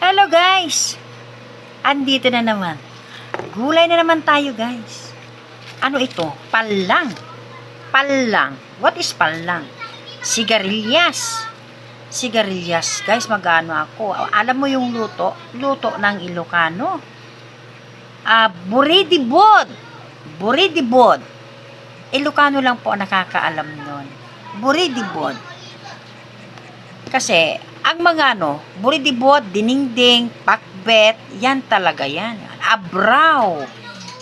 Hello guys! Andito na naman. Gulay na naman tayo guys. Ano ito? Palang. Palang. What is palang? Sigarilyas. Sigarilyas. Guys, magano ako. Alam mo yung luto? Luto ng Ilocano. Ah, buridibod. Buridibod. Ilocano lang po nakakaalam nun. Buridibod. Kasi, ang mga ano, buridibod, diningding, pakbet, yan talaga yan. Abraw.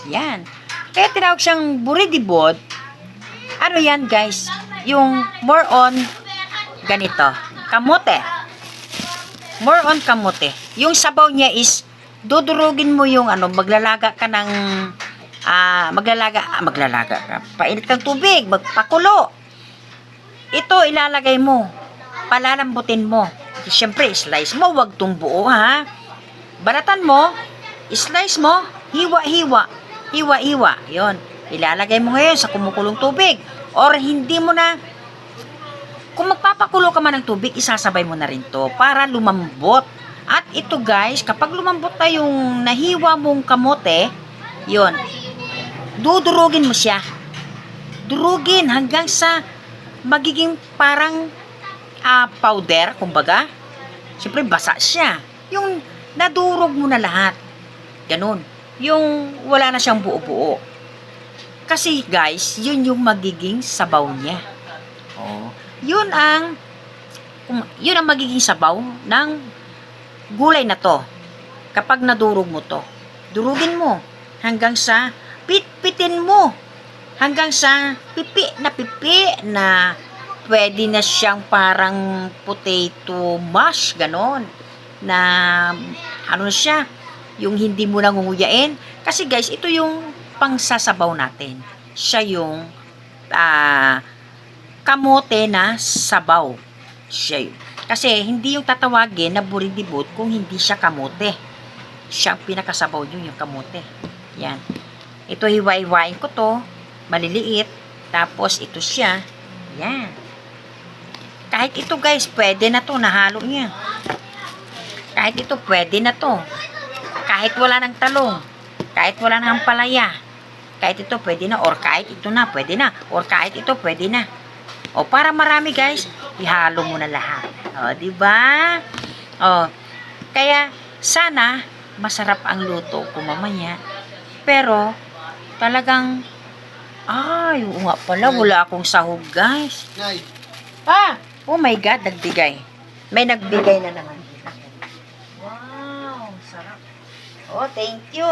Yan. Kaya tinawag siyang buridibod. Ano yan guys? Yung more on ganito. Kamote. More on kamote. Yung sabaw niya is dudurugin mo yung ano, maglalaga ka ng ah, maglalaga, ah, maglalaga ka. Painit kang tubig, magpakulo. Ito ilalagay mo. Palalambutin mo. Siyempre, slice mo, wag tong buo ha. Balatan mo, slice mo, hiwa-hiwa. Hiwa-hiwa. Yon. Ilalagay mo ngayon sa kumukulong tubig. Or hindi mo na kung magpapakulo ka man ng tubig, isasabay mo na rin to para lumambot. At ito guys, kapag lumambot na yung nahiwa mong kamote, yon dudurugin mo siya. Durugin hanggang sa magiging parang ah, powder, kumbaga. Siyempre, basa siya. Yung nadurog mo na lahat. Ganun. Yung wala na siyang buo-buo. Kasi guys, yun yung magiging sabaw niya. Oh. Yun ang yun ang magiging sabaw ng gulay na to. Kapag nadurog mo to, durugin mo hanggang sa pitpitin mo hanggang sa pipi na pipi na pwede na siyang parang potato mash ganon. Na ano siya yung hindi mo na ngunguyain kasi guys ito yung pangsasabaw natin. Siya yung ah, kamote na sabaw. Siya yun. kasi hindi yung tatawagin na buridibot kung hindi siya kamote. Siya ang pinakasabaw yun yung kamote. Yan. Ito hiwa-hiwain ko to. Maliliit. Tapos ito siya. Yan kahit ito guys pwede na to. Nahalo niya. Kahit ito pwede na to. Kahit wala ng talong. Kahit wala ng palaya kahit ito pwede na. Or kahit ito na pwede na. Or kahit ito pwede na. O para marami guys ihalo mo na lahat. O di ba? O kaya sana masarap ang luto ko mamaya. Pero talagang ay oo nga pala wala akong sahog guys. Ah oh my god nagbigay may nagbigay na naman wow sarap oh thank you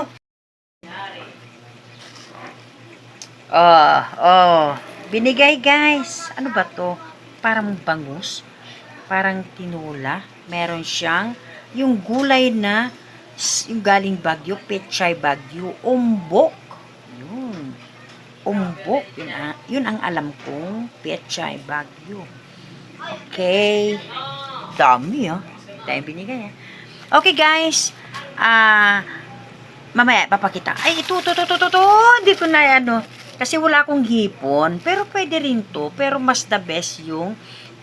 Oh, oh. Binigay guys. Ano ba to? Parang bangus. Parang tinula. Meron siyang yung gulay na yung galing Bagyo, Pechay Bagyo, umbok. Yun. Umbok. Yun, yun ang alam kong Pechay Bagyo. Okay. Dami ah. Dami binigay ah. Okay guys. Ah, mamaya papakita. Ay, ito, ito, ito, ito, ito. Hindi ko na ano. Kasi wala akong hipon. Pero pwede rin to. Pero mas the best yung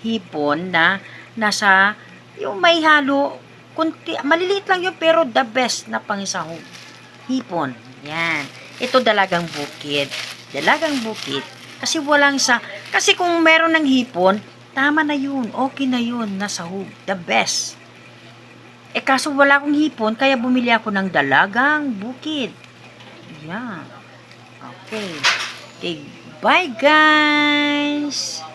hipon na nasa, yung may halo, kunti, maliliit lang yun, pero the best na pangisahog. Hipon. Yan. Ito dalagang bukid. Dalagang bukid. Kasi walang sa, kasi kung meron ng hipon, tama na yun. Okay na yun. Nasahog. The best. Eh kaso wala akong hipon, kaya bumili ako ng dalagang bukid. Yan. Okay. Okay. Bye guys!